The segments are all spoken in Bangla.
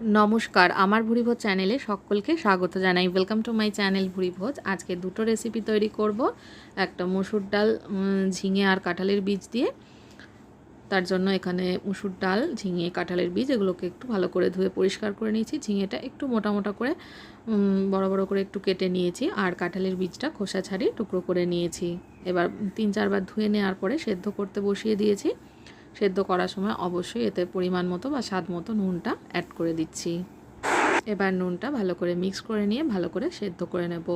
নমস্কার, আমার ভুরিভোজ চ্যানেলে সকলকে স্বাগত জানাই। Welcome to my channel Bhurivoj. আজকে দুটো রেসিপি তৈরি করব। একটা মসুর ডাল ঝিঙে আর কাঁঠালের বীজ দিয়ে। তার জন্য এখানে মুসুর ডাল, ঝিঙে, কাঁঠালের বীজ এগুলোকে একটু ভালো করে ধুয়ে পরিষ্কার করে নিয়েছি। ঝিঙেটা একটু মোটা মোটা করে বড় বড় করে একটু কেটে নিয়েছি আর কাঁঠালের বীজটা খোসা ছাড়িয়ে টুকরো করে নিয়েছি। এবার তিন চারবার ধুয়ে নেওয়ার পরে সেদ্ধ করতে বসিয়ে দিয়েছি। সেদ্ধ করার সময় অবশ্যই এতে পরিমাণ মতো বা স্বাদ মতো নুনটা অ্যাড করে দিচ্ছি। এবার নুনটা ভালো করে মিক্স করে নিয়ে ভালো করে সেদ্ধ করে নেব।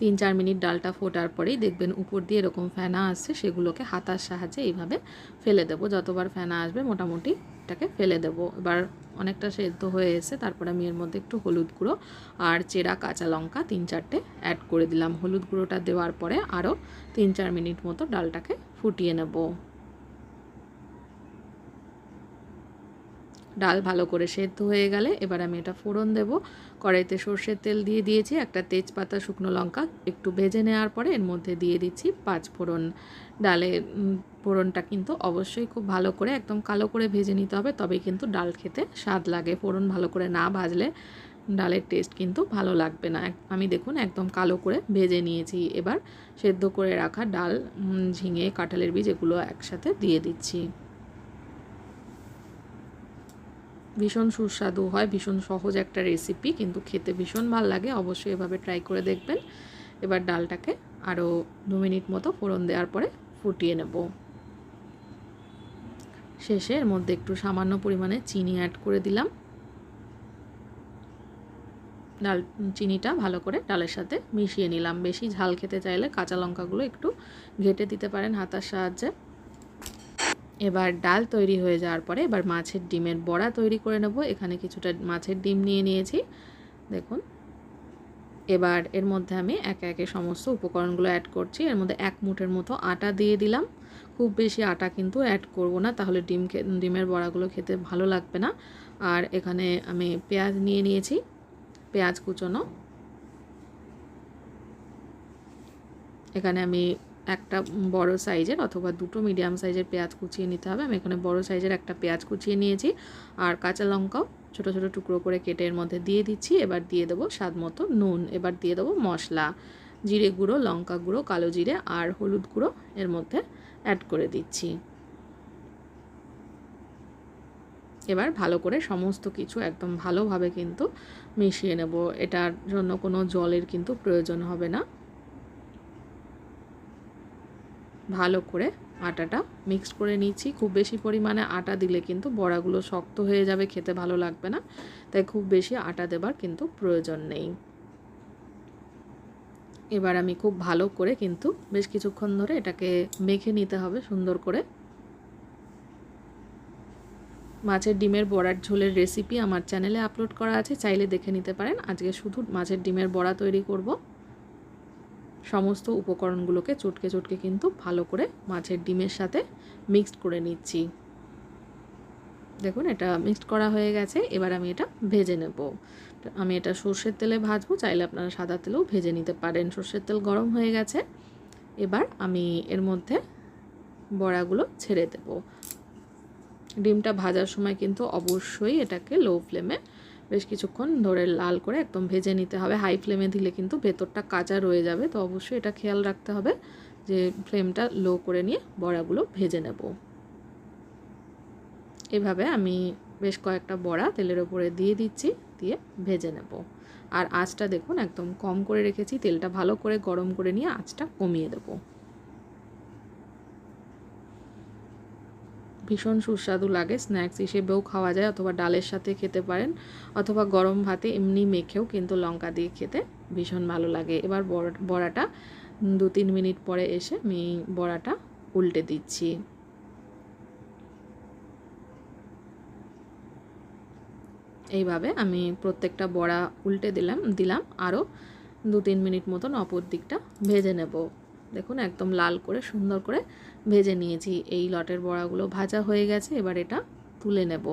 তিন চার মিনিট ডালটা ফোটার পরেই দেখবেন উপর দিয়ে এরকম ফেনা আসছে, সেগুলোকে হাতার সাহায্যে এইভাবে ফেলে দেবো। যতবার ফেনা আসবে মোটামুটি এটাকে ফেলে দেবো। এবার অনেকটা সেদ্ধ হয়ে এসে তারপরে আমি এর মধ্যে একটু হলুদ গুঁড়ো আর চেরা কাঁচা লঙ্কা তিন চারটে অ্যাড করে দিলাম। হলুদ গুঁড়োটা দেওয়ার পরে আরও তিন চার মিনিট মতো ডালটাকে ফুটিয়ে নেব। ডাল ভালো করে সেদ্ধ হয়ে গেলে এবার আমি এটা ফোড়ন দেব। কড়াইতে সর্ষের তেল দিয়ে দিয়েছি, একটা তেজপাতা, শুকনো লঙ্কা, একটু ভেজে নেওয়ার পরে এর মধ্যে দিয়ে দিচ্ছি পাঁচ ফোড়ন। ডালে ফোড়নটা কিন্তু অবশ্যই খুব ভালো করে একদম কালো করে ভেজে নিতে হবে, তবেই কিন্তু ডাল খেতে স্বাদ লাগে। ফোড়ন ভালো করে না ভাজলে ডালের টেস্ট কিন্তু ভালো লাগবে না। আমি দেখুন একদম কালো করে ভেজে নিয়েছি। এবার সেদ্ধ করে রাখা ডাল ঝিঙে, কাঁঠালের বীজ এগুলো একসাথে দিয়ে দিচ্ছি। ভীষণ সুস্বাদু হয়, ভীষণ সহজ একটা রেসিপি কিন্তু খেতে ভীষণ ভালো লাগে। অবশ্যই এভাবে ট্রাই করে দেখবেন। এবার ডালটাকে আরও দু মিনিট মতো ফোড়ন দেওয়ার পরে ফুটিয়ে নেব। শেষে এর মধ্যে একটু সামান্য পরিমাণে চিনি অ্যাড করে দিলাম। ডাল, চিনিটা ভালো করে ডালের সাথে মিশিয়ে নিলাম। বেশি ঝাল খেতে চাইলে কাঁচা লঙ্কাগুলো একটু ঘেটে দিতে পারেন হাতার সাহায্যে। এবার ডাল তৈরি হয়ে যাওয়ার পরে এবার মাছের ডিমের বড়া তৈরি করে নেব। এখানে কিছুটা মাছের ডিম নিয়ে নিয়েছি। দেখুন। এবার এর মধ্যে আমি একে একে সমস্ত উপকরণগুলো অ্যাড করছি। এর মধ্যে এক মুঠের মতো আটা দিয়ে দিলাম। খুব বেশি আটা কিন্তু অ্যাড করব না, তাহলে ডিম ডিমের বড়াগুলো খেতে ভালো লাগবে না। আর এখানে আমি পেঁয়াজ নিয়ে নিয়েছি। পেঁয়াজ কুচোনো। এখানে আমি একটা বড় সাইজের অথবা দুটো মিডিয়াম সাইজের পেঁয়াজ কুচিয়ে নিতে হবে। আমি এখানে বড় সাইজের একটা পেঁয়াজ কুচিয়ে নিয়েছি আর কাঁচা লঙ্কাও ছোটো ছোটো টুকরো করে কেটে এর মধ্যে দিয়ে দিচ্ছি। এবার দিয়ে দেবো স্বাদ মতো নুন, এবার দিয়ে দেবো মশলা, জিরে গুঁড়ো, লঙ্কা গুঁড়ো, কালো জিরে আর হলুদ গুঁড়ো এর মধ্যে অ্যাড করে দিচ্ছি। এবার ভালো করে সমস্ত কিছু একদম ভালোভাবে কিন্তু মিশিয়ে নেব। এটার জন্য কোনো জলের কিন্তু প্রয়োজন হবে না। ভালো করে আটাটা মিক্স করে নিচ্ছি খুব বেশি পরিমাণে আটা দিলে কিন্তু বড়াগুলো শক্ত হয়ে যাবে, খেতে ভালো লাগবে না। তাই খুব বেশি আটা দেবার কিন্তু প্রয়োজন নেই। এবার আমি খুব ভালো করে কিন্তু বেশ কিছুক্ষণ ধরে এটাকে মেখে নিতে হবে সুন্দর করে। মাছের ডিমের বড়ার ঝোলের রেসিপি আমার চ্যানেলে আপলোড করা আছে, চাইলে দেখে নিতে পারেন। আজকে শুধু মাছের ডিমের বড়া তৈরি করব। সমস্ত উপকরণগুলোকে চটকে চটকে কিন্তু ভালো করে মাছের ডিমের সাথে মিক্সড করে নিচ্ছি। দেখুন, এটা মিক্সড করা হয়ে গেছে, এবার আমি এটা ভেজে নেব। আমি এটা সর্ষের তেলে ভাজবো, চাইলে আপনারা সাদা তেলেও ভেজে নিতে পারেন। সর্ষের তেল গরম হয়ে গেছে, এবার আমি এর মধ্যে বড়াগুলো ছেড়ে দেব। ডিমটা ভাজার সময় কিন্তু অবশ্যই এটাকে লো ফ্লেমে বেশ কিছুক্ষণ ধরে লাল করে একদম ভেজে নিতে হবে। হাই ফ্লেমে দিলে কিন্তু ভেতরটা কাঁচা রয়ে যাবে। তো অবশ্যই এটা খেয়াল রাখতে হবে যে ফ্লেমটা লো করে নিয়ে বড়াগুলো ভেজে নেব। এভাবে আমি বেশ কয়েকটা বড়া তেলের ওপরে দিয়ে দিচ্ছি, দিয়ে ভেজে নেব। আর আঁচটা দেখুন, একদম কম করে রেখেছি। তেলটা ভালো করে গরম করে নিয়ে আঁচটা কমিয়ে দেবো। ভীষণ সুস্বাদু লাগে। স্ন্যাক্স হিসেবেও খাওয়া যায় অথবা ডালের সাথে খেতে পারেন অথবা গরম ভাতে এমনি মেখেও কিন্তু লঙ্কা দিয়ে খেতে ভীষণ ভালো লাগে। এবার বড়া- বড়াটা দু তিন মিনিট পরে এসে আমি বড়াটা উল্টে দিচ্ছি। এইভাবে আমি প্রত্যেকটা বড়া উল্টে দিলাম দিলাম। আরও দু তিন মিনিট মতন অপর দিকটা ভেজে নেব। দেখুন, একদম লাল করে সুন্দর করে ভেজে নিয়েছি। এই লটের বড়াগুলো ভাজা হয়ে গেছে, এবার এটা তুলে নেব।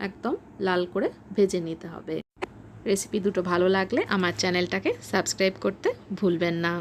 একদম লাল করে ভেজে নিতে হবে। রেসিপি দুটো ভালো লাগলে আমার চ্যানেলটাকে সাবস্ক্রাইব করতে ভুলবেন না।